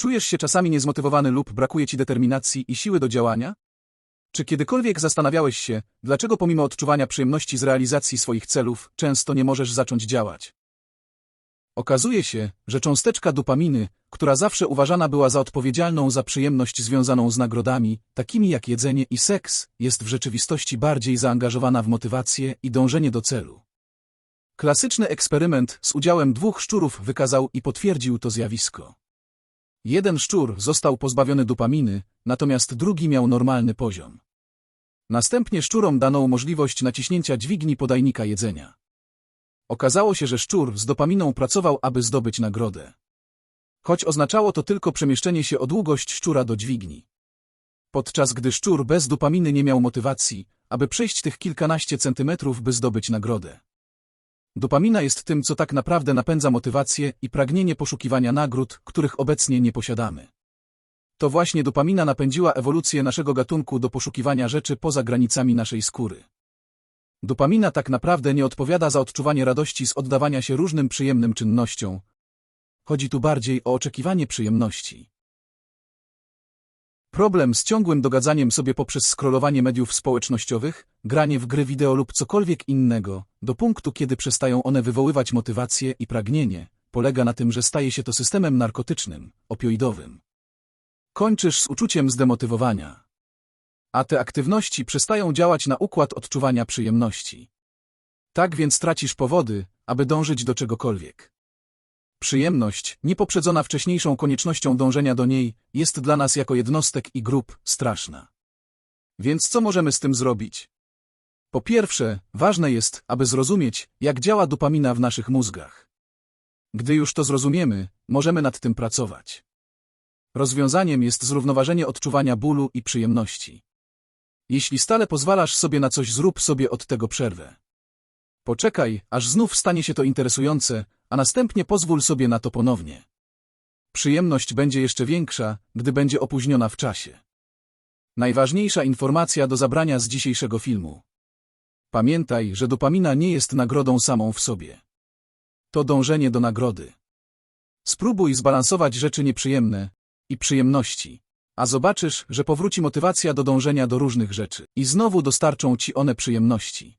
Czujesz się czasami niezmotywowany lub brakuje ci determinacji i siły do działania? Czy kiedykolwiek zastanawiałeś się, dlaczego pomimo odczuwania przyjemności z realizacji swoich celów, często nie możesz zacząć działać? Okazuje się, że cząsteczka dopaminy, która zawsze uważana była za odpowiedzialną za przyjemność związaną z nagrodami, takimi jak jedzenie i seks, jest w rzeczywistości bardziej zaangażowana w motywację i dążenie do celu. Klasyczny eksperyment z udziałem dwóch szczurów wykazał i potwierdził to zjawisko. Jeden szczur został pozbawiony dopaminy, natomiast drugi miał normalny poziom. Następnie szczurom dano możliwość naciśnięcia dźwigni podajnika jedzenia. Okazało się, że szczur z dopaminą pracował, aby zdobyć nagrodę. Choć oznaczało to tylko przemieszczenie się o długość szczura do dźwigni. Podczas gdy szczur bez dopaminy nie miał motywacji, aby przejść tych kilkanaście centymetrów, by zdobyć nagrodę. Dopamina jest tym, co tak naprawdę napędza motywację i pragnienie poszukiwania nagród, których obecnie nie posiadamy. To właśnie dopamina napędziła ewolucję naszego gatunku do poszukiwania rzeczy poza granicami naszej skóry. Dopamina tak naprawdę nie odpowiada za odczuwanie radości z oddawania się różnym przyjemnym czynnościom. Chodzi tu bardziej o oczekiwanie przyjemności. Problem z ciągłym dogadzaniem sobie poprzez scrollowanie mediów społecznościowych, granie w gry wideo lub cokolwiek innego, do punktu kiedy przestają one wywoływać motywację i pragnienie, polega na tym, że staje się to systemem narkotycznym, opioidowym. Kończysz z uczuciem zdemotywowania. A te aktywności przestają działać na układ odczuwania przyjemności. Tak więc tracisz powody, aby dążyć do czegokolwiek. Przyjemność, niepoprzedzona wcześniejszą koniecznością dążenia do niej, jest dla nas jako jednostek i grup straszna. Więc co możemy z tym zrobić? Po pierwsze, ważne jest, aby zrozumieć, jak działa dopamina w naszych mózgach. Gdy już to zrozumiemy, możemy nad tym pracować. Rozwiązaniem jest zrównoważenie odczuwania bólu i przyjemności. Jeśli stale pozwalasz sobie na coś, zrób sobie od tego przerwę. Poczekaj, aż znów stanie się to interesujące, a następnie pozwól sobie na to ponownie. Przyjemność będzie jeszcze większa, gdy będzie opóźniona w czasie. Najważniejsza informacja do zabrania z dzisiejszego filmu. Pamiętaj, że dopamina nie jest nagrodą samą w sobie. To dążenie do nagrody. Spróbuj zbalansować rzeczy nieprzyjemne i przyjemności, a zobaczysz, że powróci motywacja do dążenia do różnych rzeczy i znowu dostarczą ci one przyjemności.